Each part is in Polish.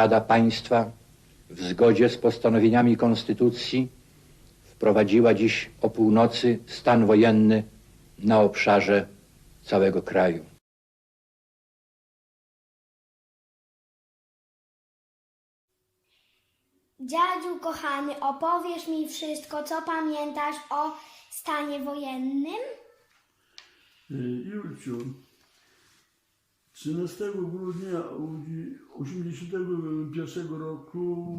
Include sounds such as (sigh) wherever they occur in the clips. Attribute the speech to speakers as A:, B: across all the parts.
A: Rada Państwa w zgodzie z postanowieniami Konstytucji wprowadziła dziś o północy stan wojenny na obszarze całego kraju.
B: Dziadziu kochany, opowiesz mi wszystko, co pamiętasz o stanie wojennym?
C: Y, Julciu, 13 grudnia 1981 roku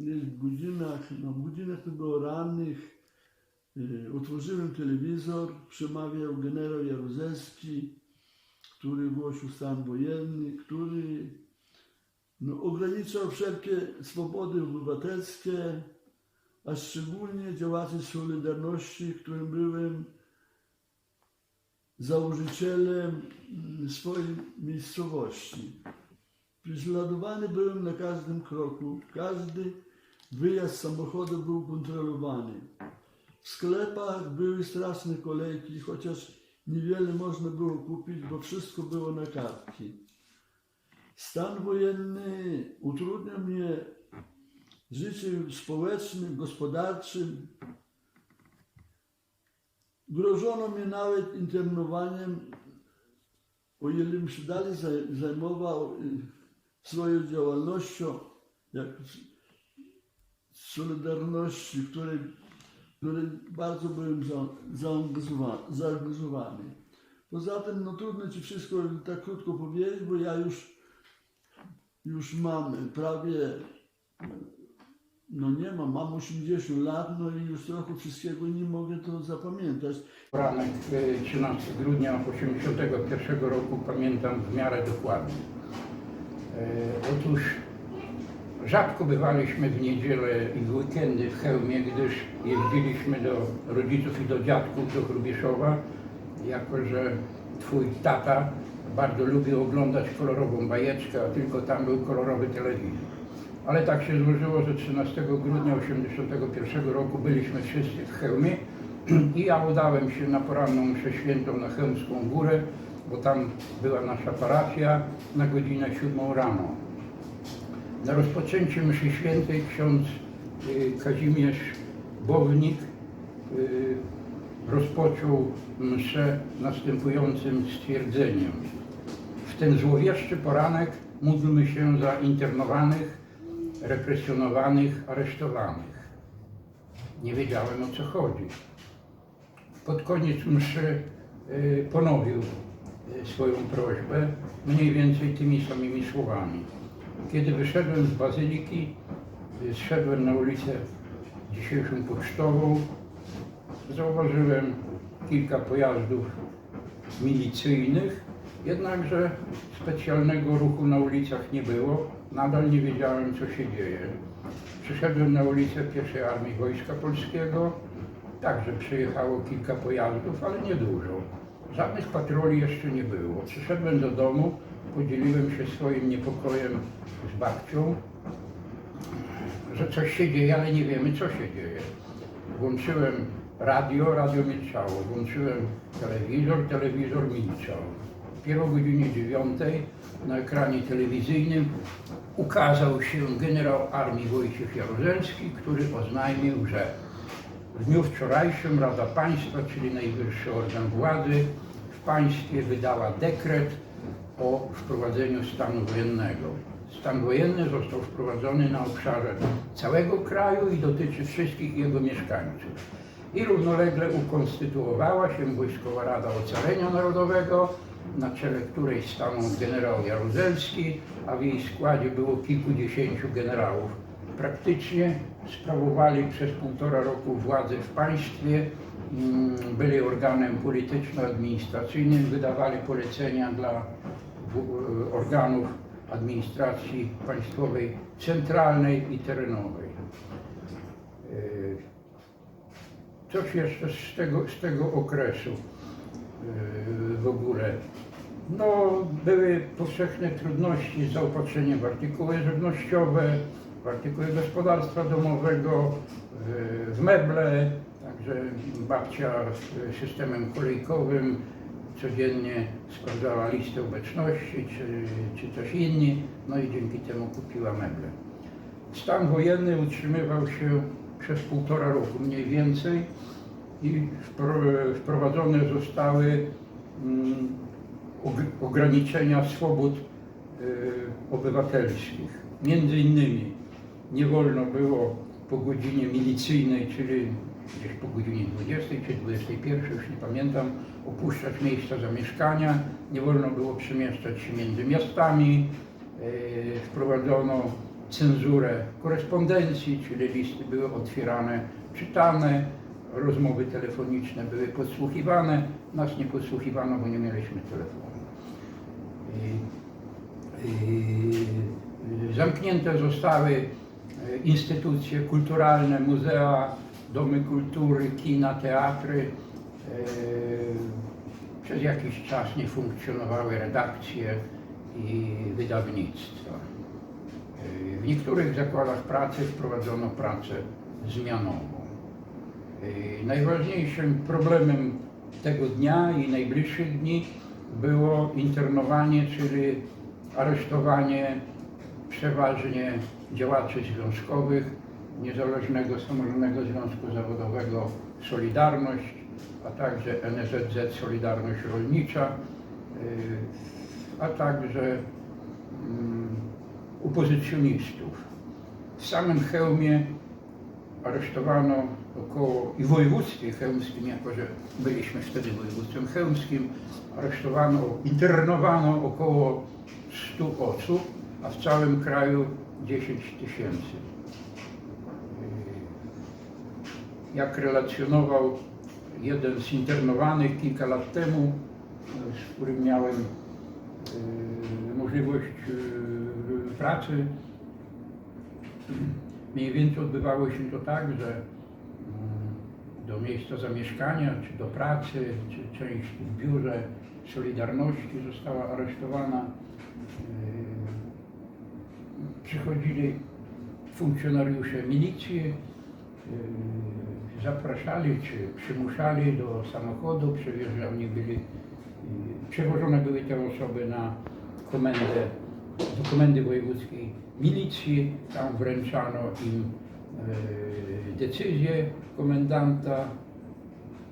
C: w godzinach, no w godzinach to było rannych, y, otworzyłem telewizor, przemawiał generał Jaruzelski, który głosił stan wojenny, który no, ograniczał wszelkie swobody obywatelskie, a szczególnie działaczy Solidarności, którym byłem założycielem mm, swojej miejscowości. Prześladowany byłem na każdym kroku. Każdy wyjazd samochodu był kontrolowany. W sklepach były straszne kolejki, chociaż niewiele można było kupić, bo wszystko było na kartki. Stan wojenny utrudnia mnie życiem społecznym, gospodarczym, Grożono mnie nawet internowaniem, o ile się dalej zaj- zajmował y, swoją działalnością, jak Solidarności, w której, w której bardzo byłem za, zaangażowany, zaangażowany. Poza tym, no trudno Ci wszystko tak krótko powiedzieć, bo ja już, już mam prawie no nie mam, mam 80 lat, no i już trochę wszystkiego nie mogę to zapamiętać.
D: Poranek y, 13 grudnia 1981 roku pamiętam w miarę dokładnie. E, Otóż rzadko bywaliśmy w niedzielę i w weekendy w Chełmie, gdyż jeździliśmy do rodziców i do dziadków do Hrubieszowa, jako że twój tata bardzo lubił oglądać kolorową bajeczkę, a tylko tam był kolorowy telewizor. Ale tak się złożyło, że 13 grudnia 1981 roku byliśmy wszyscy w Chełmie (clears throat) i ja udałem się na poranną mszę świętą na Chełmską Górę, bo tam była nasza parafia na godzinę 7 rano. Na rozpoczęcie mszy świętej ksiądz y, Kazimierz Bownik y, rozpoczął mszę następującym stwierdzeniem. W ten złowieszczy poranek módlmy się za internowanych, represjonowanych, aresztowanych. Nie wiedziałem o co chodzi. Pod koniec mszy y, ponowił y, swoją prośbę, mniej więcej tymi samymi słowami. Kiedy wyszedłem z bazyliki, y, zszedłem na ulicę dzisiejszą pocztową, zauważyłem kilka pojazdów milicyjnych, jednakże specjalnego ruchu na ulicach nie było. Nadal nie wiedziałem, co się dzieje. Przyszedłem na ulicę pierwszej Armii Wojska Polskiego. Także przyjechało kilka pojazdów, ale nie dużo. Żadnych patroli jeszcze nie było. Przyszedłem do domu, podzieliłem się swoim niepokojem z babcią, że coś się dzieje, ale nie wiemy, co się dzieje. Włączyłem radio, radio milczało. Włączyłem telewizor, telewizor milczał. Dopiero o godzinie 9 na ekranie telewizyjnym ukazał się generał armii Wojciech Jaruzelski, który oznajmił, że w dniu wczorajszym Rada Państwa, czyli najwyższy organ władzy, w państwie wydała dekret o wprowadzeniu stanu wojennego. Stan wojenny został wprowadzony na obszarze całego kraju i dotyczy wszystkich jego mieszkańców. I równolegle ukonstytuowała się Wojskowa Rada Ocalenia Narodowego, na czele której stanął generał Jaruzelski, a w jej składzie było kilkudziesięciu generałów. Praktycznie sprawowali przez półtora roku władzę w państwie, mm, byli organem polityczno-administracyjnym, wydawali polecenia dla w- organów administracji państwowej centralnej i terenowej. Yy, Coś jeszcze z tego, z tego okresu w ogóle. No, były powszechne trudności z zaopatrzeniem w artykuły żywnościowe, w artykuły gospodarstwa domowego, yy, w meble, także babcia systemem kolejkowym codziennie sprawdzała listę obecności, czy, czy też inni, no i dzięki temu kupiła meble. Stan wojenny utrzymywał się przez półtora roku mniej więcej i wpro- wprowadzone zostały mm, og- ograniczenia swobód y, obywatelskich. Między innymi nie wolno było po godzinie milicyjnej, czyli gdzieś po godzinie 20 czy 21, już nie pamiętam, opuszczać miejsca zamieszkania, nie wolno było przemieszczać się między miastami, y, wprowadzono cenzurę korespondencji, czyli listy były otwierane, czytane, rozmowy telefoniczne były podsłuchiwane, nas nie podsłuchiwano, bo nie mieliśmy telefonu. Zamknięte zostały e, instytucje kulturalne, muzea, domy kultury, kina, teatry. E, Przez jakiś czas nie funkcjonowały redakcje i wydawnictwa. E, W niektórych zakładach pracy wprowadzono pracę zmianową. E, Najważniejszym problemem tego dnia i najbliższych dni było internowanie, czyli aresztowanie przeważnie działaczy związkowych Niezależnego Samorządnego Związku Zawodowego Solidarność, a także NSZZ Solidarność Rolnicza, y, a także mm, opozycjonistów. W samym Chełmie aresztowano około, i w województwie chełmskim, jako że byliśmy wtedy województwem chełmskim, aresztowano, internowano około 100 osób, a w całym kraju 10 tysięcy. Jak relacjonował jeden z internowanych kilka lat temu, z którym miałem e, możliwość pracy, Mniej więcej odbywało się to tak, że mm, do miejsca zamieszkania, czy do pracy, czy część w biurze Solidarności została aresztowana. Yy, Przychodzili funkcjonariusze milicji, yy, zapraszali czy przymuszali do samochodu, byli, yy, przewożone były te osoby na komendę, do komendy wojewódzkiej milicji, tam wręczano im e, decyzję komendanta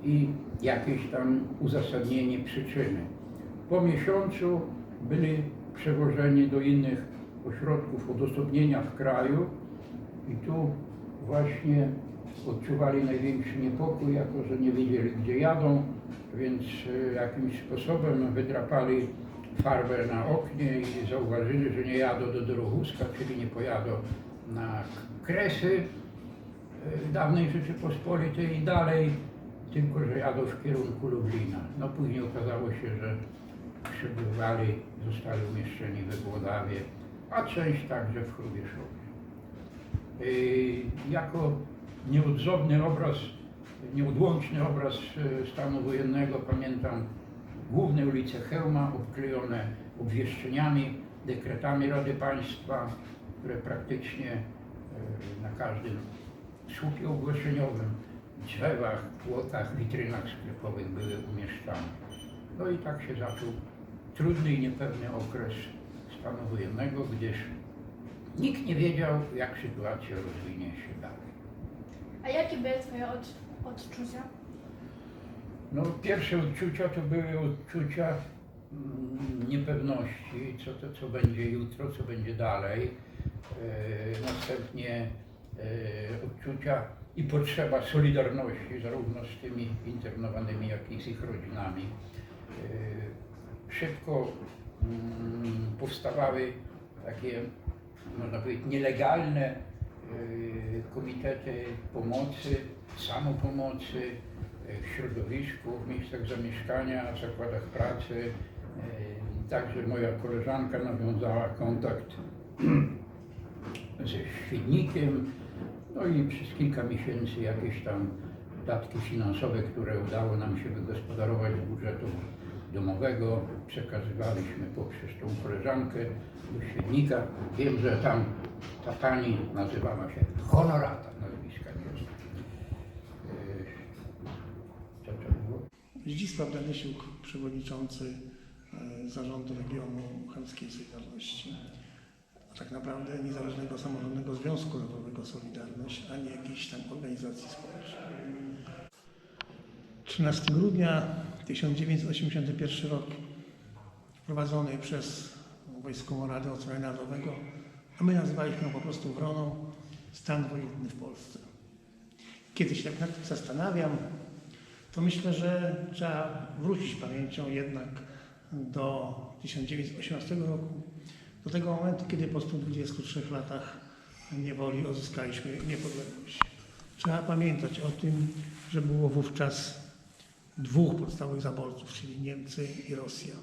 D: i jakieś tam uzasadnienie przyczyny. Po miesiącu byli przewożeni do innych ośrodków odosobnienia w kraju i tu właśnie odczuwali największy niepokój, jako że nie wiedzieli gdzie jadą, więc e, jakimś sposobem wydrapali farbę na oknie i zauważyli, że nie jadą do Dorochuska, czyli nie pojadą na Kresy e, dawnej Rzeczypospolitej i dalej, tylko że jadą w kierunku Lublina. No później okazało się, że przebywali, zostali umieszczeni we Włodawie, a część także w Chrubieszowie. Yy, jako nieodzowny obraz, nieodłączny obraz e, stanu wojennego pamiętam główne ulice Chełma obklejone obwieszczeniami, dekretami Rady Państwa, które praktycznie e, na każdym słupie ogłoszeniowym, drzewach, płotach, witrynach sklepowych były umieszczane. No i tak się zaczął trudny i niepewny okres stanu wojennego, gdyż nikt nie wiedział, jak sytuacja rozwinie się dalej.
E: A jakie były Twoje od, odczucia?
D: No, pierwsze odczucia to były odczucia mm, niepewności, co to, co będzie jutro, co będzie dalej. E, następnie e, odczucia i potrzeba solidarności zarówno z tymi internowanymi, jak i z ich rodzinami. E, szybko mm, powstawały takie, można powiedzieć, nielegalne komitety pomocy, samopomocy, w środowisku, w miejscach zamieszkania, w zakładach pracy. E, Także moja koleżanka nawiązała kontakt (clears throat) ze Świdnikiem, no i przez kilka miesięcy jakieś tam datki finansowe, które udało nam się wygospodarować z budżetu domowego, przekazywaliśmy poprzez tą koleżankę do Świdnika. Wiem, że tam ta pani nazywała się Honorata, nazwiska nie znam. E, Co to było?
F: Zdzisław Danysiuk, przewodniczący e, zarządu regionu Chełmskiej Solidarności. A tak naprawdę niezależnego samorządnego Związku Narodowego Solidarność, a nie jakiejś tam organizacji społecznej. 13 grudnia 1981 rok wprowadzony przez Wojskową Radę Ochrony Narodowego, a my nazwaliśmy go po prostu wroną stan wojenny w Polsce. Kiedy się tak nad tym zastanawiam, to myślę, że trzeba wrócić pamięcią jednak do 1918 roku, do tego momentu, kiedy po 123 latach niewoli odzyskaliśmy niepodległość. Trzeba pamiętać o tym, że było wówczas dwóch podstawowych zaborców, czyli Niemcy i Rosja.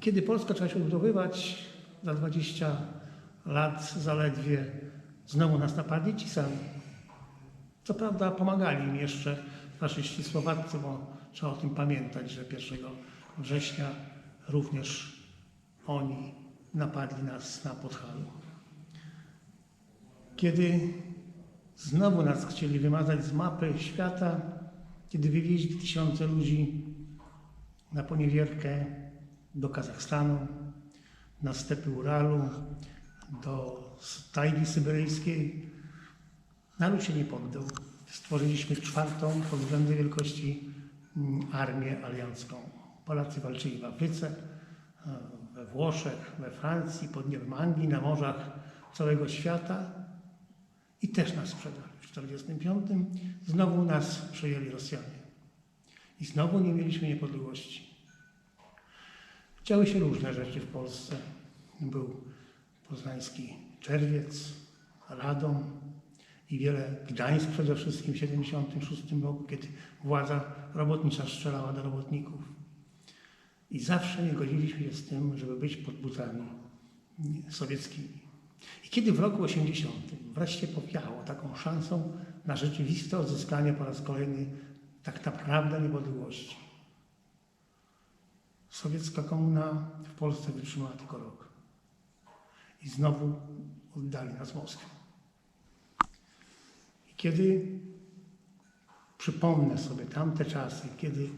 F: Kiedy Polska zaczęła się odbudowywać, za 20 lat zaledwie znowu nas napadli ci sami. Co prawda pomagali im jeszcze faszyści słowaccy, bo trzeba o tym pamiętać, że 1 września również oni napadli nas na Podhalu. Kiedy znowu nas chcieli wymazać z mapy świata, kiedy wywieźli tysiące ludzi na poniewierkę do Kazachstanu, na stepy Uralu, do tajgi syberyjskiej, naród się nie poddał. Stworzyliśmy czwartą pod względem wielkości mm, armię aliancką. Polacy walczyli w Afryce, e, we Włoszech, we Francji, pod niebem Anglii, na morzach całego świata i też nas sprzedali. W 1945 znowu nas przejęli Rosjanie. I znowu nie mieliśmy niepodległości. Działy się różne rzeczy w Polsce. Był poznański Czerwiec, Radom i wiele, Gdańsk przede wszystkim w 1976 roku, kiedy władza robotnicza strzelała do robotników. I zawsze nie godziliśmy się z tym, żeby być pod butami sowieckimi. I kiedy w roku 80 wreszcie powiało taką szansą na rzeczywiste odzyskanie po raz kolejny tak naprawdę niepodległości. Sowiecka komuna w Polsce wytrzymała tylko rok. I znowu oddali nas Moskwie. Kiedy przypomnę sobie tamte czasy, kiedy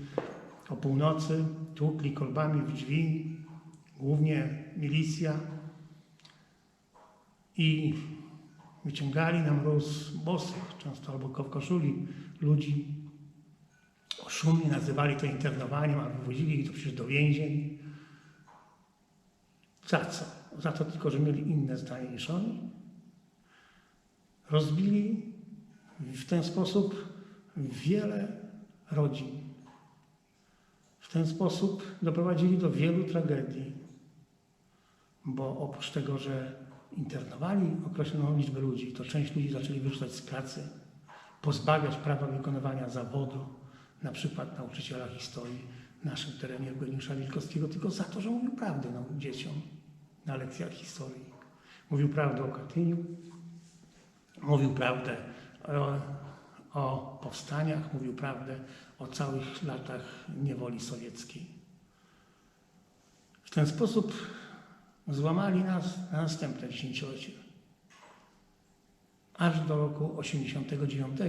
F: o północy tłukli kolbami w drzwi, głównie milicja, i wyciągali na mróz bosych, często albo w koszuli, ludzi. Szumnie nazywali to internowaniem, a wywozili ich to przecież do więzień. Za co? Za to tylko, że mieli inne zdanie niż oni. Rozbili w ten sposób wiele rodzin. W ten sposób doprowadzili do wielu tragedii, bo oprócz tego, że internowali określoną liczbę ludzi, to część ludzi zaczęli wyrzucać z pracy, pozbawiać prawa wykonywania zawodu, na przykład nauczyciela historii w naszym terenie Eugeniusza Wilkowskiego, tylko za to, że mówił prawdę no, dzieciom na lekcjach historii. Mówił prawdę o Katyniu, mówił prawdę o, powstaniach, mówił prawdę o całych latach niewoli sowieckiej. W ten sposób złamali nas na następne dziesięciolecie. Aż do roku 89,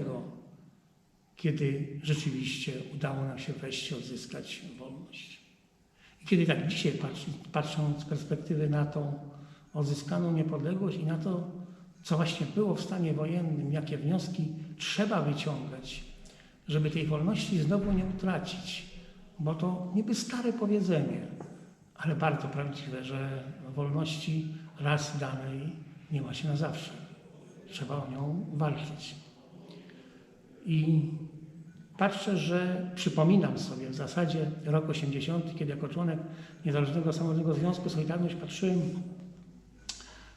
F: kiedy rzeczywiście udało nam się wreszcie odzyskać wolność. I kiedy tak dzisiaj patrząc z perspektywy na tą odzyskaną niepodległość i na to, co właśnie było w stanie wojennym, jakie wnioski trzeba wyciągać, żeby tej wolności znowu nie utracić, bo to niby stare powiedzenie, ale bardzo prawdziwe, że wolności raz danej nie ma się na zawsze. Trzeba o nią walczyć. I patrzę, że przypominam sobie w zasadzie rok 80, kiedy jako członek Niezależnego Samorządnego Związku Solidarność patrzyłem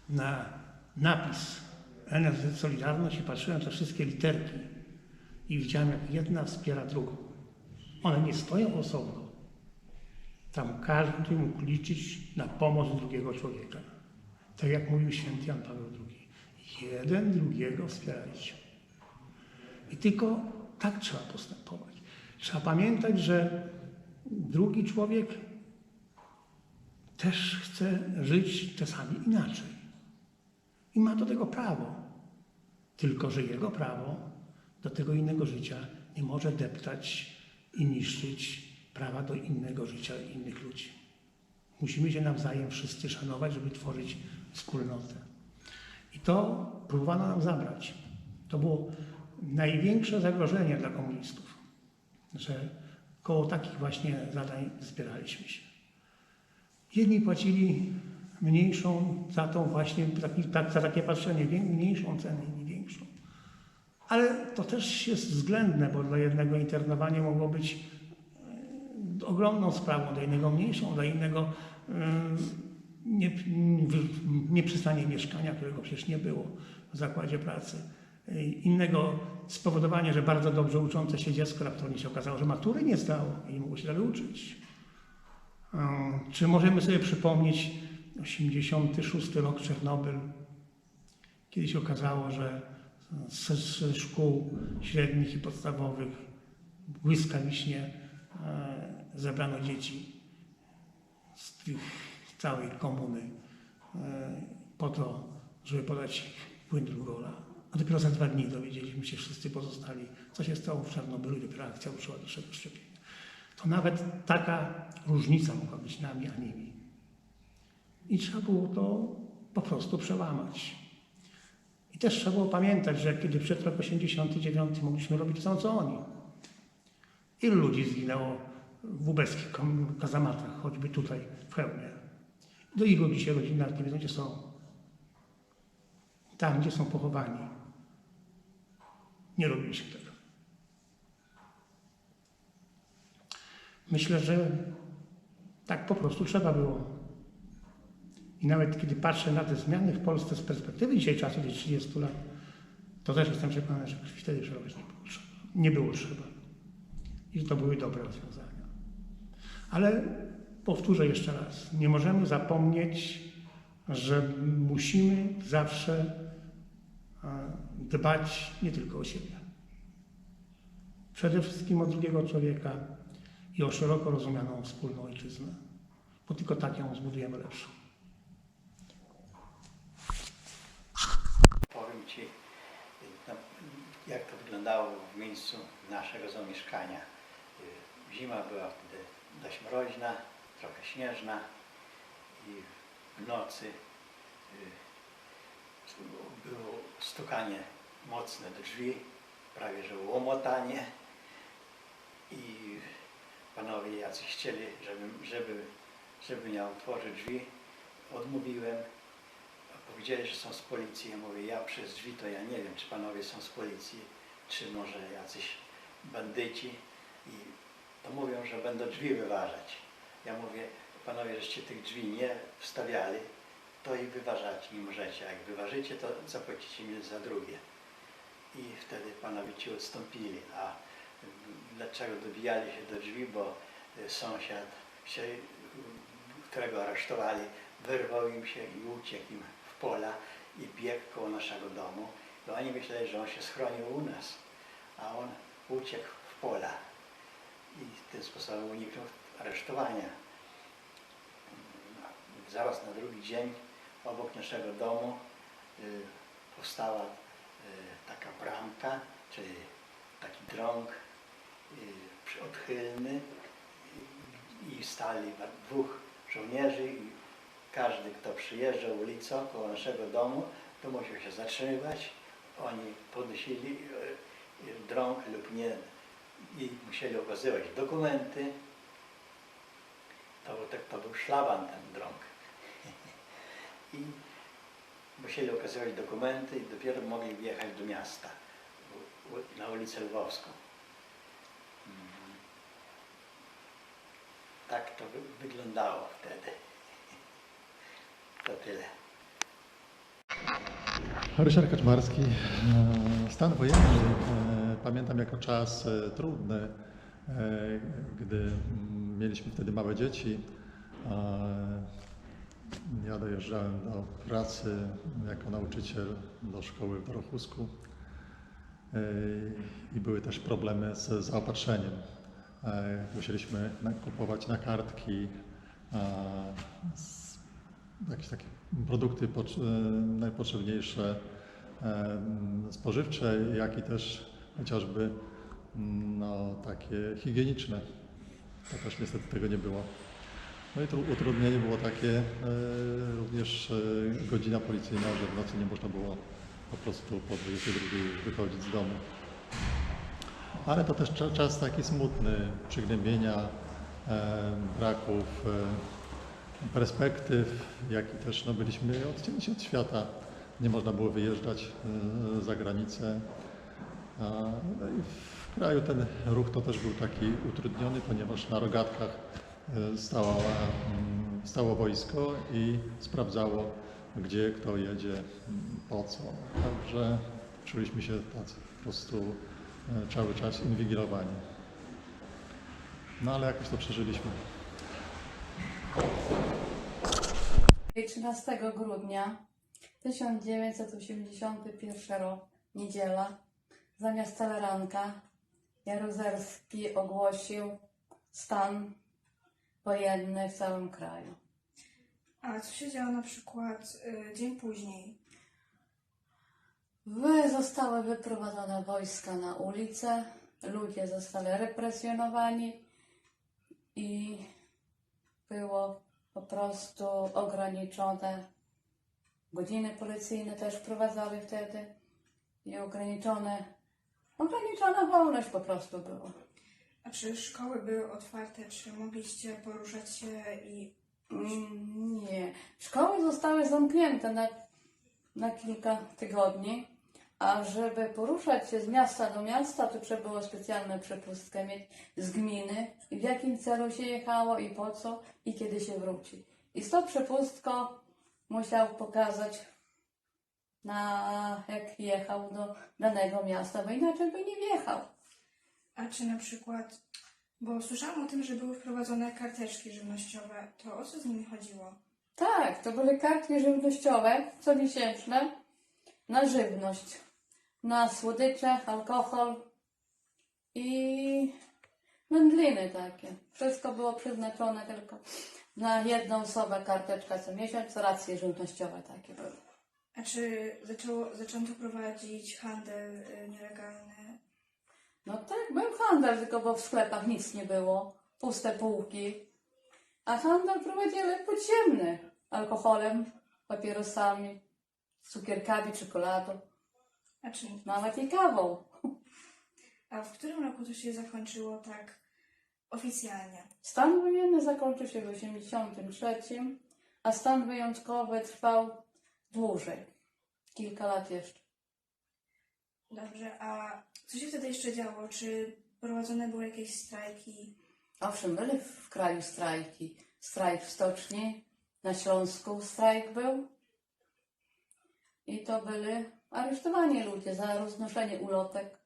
F: na napis NSZ Solidarność i patrzyłem te wszystkie literki i widziałem, jak jedna wspiera drugą. One nie stoją osobno, tam każdy mógł liczyć na pomoc drugiego człowieka. Tak jak mówił święty Jan Paweł II. Jeden drugiego wspierajcie. I tylko tak trzeba postępować. Trzeba pamiętać, że drugi człowiek też chce żyć czasami inaczej. I ma do tego prawo. Tylko, że jego prawo do tego innego życia nie może deptać i niszczyć prawa do innego życia innych ludzi. Musimy się nawzajem wszyscy szanować, żeby tworzyć wspólnotę. I to próbowano nam zabrać. To było największe zagrożenie dla komunistów, że koło takich właśnie zadań zbieraliśmy się. Jedni płacili mniejszą za tą właśnie, tak, za takie patrzenie, mniejszą cenę, inni większą. Ale to też jest względne, bo dla jednego internowanie mogło być e, ogromną sprawą, dla innego mniejszą, dla innego e, nie, nieprzystanie mieszkania, którego przecież nie było w zakładzie pracy. E, Innego spowodowanie, że bardzo dobrze uczące się dziecko raptownie się okazało, że matury nie zdało i nie mogło się dalej uczyć. Czy możemy sobie przypomnieć 86 rok Czernobyl, kiedy się okazało, że ze, szkół średnich i podstawowych błyskawicznie e, zebrano dzieci z tych całej komuny e, po to, żeby podać płyn Drugola. A dopiero za dwa dni dowiedzieliśmy się wszyscy pozostali, co się stało w Czarnobylu i dopiero akcja ruszyła do szczepienia. To nawet taka różnica mogła być nami, a nimi. I trzeba było to po prostu przełamać. I też trzeba było pamiętać, że kiedy przed rok 89 mogliśmy robić to co oni. Ilu ludzi zginęło w ubeckich kazamatach, choćby tutaj w Chełmie. Do ilu dzisiaj rodzin nawet nie wiedzą, gdzie są. Tam, gdzie są pochowani. Nie robiliśmy tego. Myślę, że tak po prostu trzeba było. I nawet kiedy patrzę na te zmiany w Polsce z perspektywy dzisiaj czasu, gdzieś 30 lat, to też jestem przekonany, że wtedy przerobić nie było. Nie było trzeba. I to były dobre rozwiązania. Ale powtórzę jeszcze raz, nie możemy zapomnieć, że musimy zawsze e, dbać nie tylko o siebie. Przede wszystkim o drugiego człowieka i o szeroko rozumianą wspólną ojczyznę, bo tylko tak ją zbudujemy lepszą.
G: Powiem Ci, no, jak to wyglądało w miejscu naszego zamieszkania. Y, Zima była wtedy dość mroźna, trochę śnieżna i w nocy y, było stukanie mocne do drzwi, prawie że łomotanie i panowie jacyś chcieli, żeby, żeby, żeby nie otworzyć drzwi. Odmówiłem, powiedzieli, że są z policji. Ja mówię, ja przez drzwi to ja nie wiem, czy panowie są z policji, czy może jacyś bandyci. I to mówią, że będą drzwi wyważać. Ja mówię, panowie, żeście tych drzwi nie wstawiali, to i wyważać nie możecie. Jak wyważycie, to zapłacicie mi za drugie. I wtedy panowie ci odstąpili. A dlaczego dobijali się do drzwi? Bo sąsiad, się, którego aresztowali, wyrwał im się i uciekł im w pola i biegł koło naszego domu. I oni myśleli, że on się schronił u nas, a on uciekł w pola i tym sposobem uniknął aresztowania. Zaraz na drugi dzień obok naszego domu y, powstała y, taka bramka, czyli taki drąg y, odchylny i stali dwóch żołnierzy i każdy, kto przyjeżdżał ulicą koło naszego domu, to musiał się zatrzymywać. Oni podnosili y, drąg lub nie i musieli okazywać dokumenty. To, tak- to był szlaban ten drąg. (laughs) I musieli okazywać dokumenty i dopiero mogli wjechać do miasta, na ulicę Lwowską. Mhm. Tak to wy- wyglądało wtedy. (laughs) To tyle.
H: Ryszard Kaczmarski. E, Stan wojenny e, pamiętam jako czas e, trudny, gdy mm, mieliśmy wtedy małe dzieci. Ja dojeżdżałem do pracy jako nauczyciel do szkoły w Dorochusku e, i były też problemy z zaopatrzeniem. Musieliśmy kupować na kartki jakieś takie produkty e, najpotrzebniejsze e, spożywcze, jak i też chociażby no, takie higieniczne. To też niestety tego nie było. No i tru- utrudnienie było takie e, również godzina policyjna, że w nocy nie można było po prostu po 22 wychodzić z domu. Ale to też cza- czas taki smutny, przygnębienia, braków perspektyw, jak i też no, byliśmy odcięci od świata. Nie można było wyjeżdżać e, za granicę. No i w kraju ten ruch to też był taki utrudniony, ponieważ na rogatkach e, stała, mm, stało wojsko i sprawdzało, gdzie kto jedzie, mm, po co. Także czuliśmy się tacy po prostu e, cały czas inwigilowani. No ale jakoś to przeżyliśmy.
I: 13 grudnia 1981 rok, niedziela, zamiast Teleranka Jaruzelski ogłosił stan wojenny w całym kraju.
E: A co się działo na przykład y, dzień później?
I: Wy zostały wyprowadzone wojska na ulicę, ludzie zostali represjonowani i było po prostu ograniczone. Godziny policyjne też wprowadzały wtedy i ograniczone, ograniczona wolność po prostu była.
E: A czy szkoły były otwarte? Czy mogliście poruszać się i
I: Mm, Nie. Szkoły zostały zamknięte na, na kilka tygodni, a żeby poruszać się z miasta do miasta, to trzeba było specjalną przepustkę mieć z gminy, w jakim celu się jechało i po co i kiedy się wróci. I z tą przepustką musiał pokazać, na, jak jechał do danego miasta, bo inaczej by nie wjechał.
E: A czy na przykład, bo słyszałam o tym, że były wprowadzone karteczki żywnościowe, to o co z nimi chodziło?
I: Tak, to były kartki żywnościowe, comiesięczne, na żywność, na słodycze, alkohol i wędliny takie. Wszystko było przeznaczone tylko na jedną osobę, karteczka co miesiąc, racje żywnościowe takie były.
E: A czy zaczęło, zaczęto prowadzić handel y, nielegalny?
I: No tak, był handel, tylko bo w sklepach nic nie było, puste półki. A handel prowadzili podziemny, alkoholem, papierosami, cukierkami, czekoladą,
E: A czy
I: nawet i kawą.
E: a w którym roku to się zakończyło tak oficjalnie?
I: Stan wojenny zakończył się w 1983, a stan wyjątkowy trwał dłużej, kilka lat jeszcze.
E: Dobrze, a co się wtedy jeszcze działo? Czy prowadzone były jakieś strajki?
I: Owszem, były w kraju strajki. Strajk w stoczni, na Śląsku strajk był. I to byli aresztowani ludzie za roznoszenie ulotek.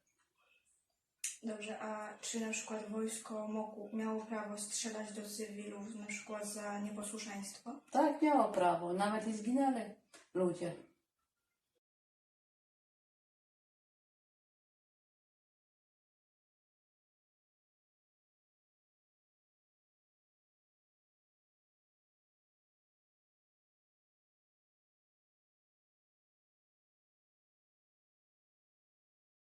E: Dobrze, a czy na przykład wojsko mogło, miało prawo strzelać do cywilów na przykład za nieposłuszeństwo?
I: Tak miało prawo, nawet i zginęli ludzie.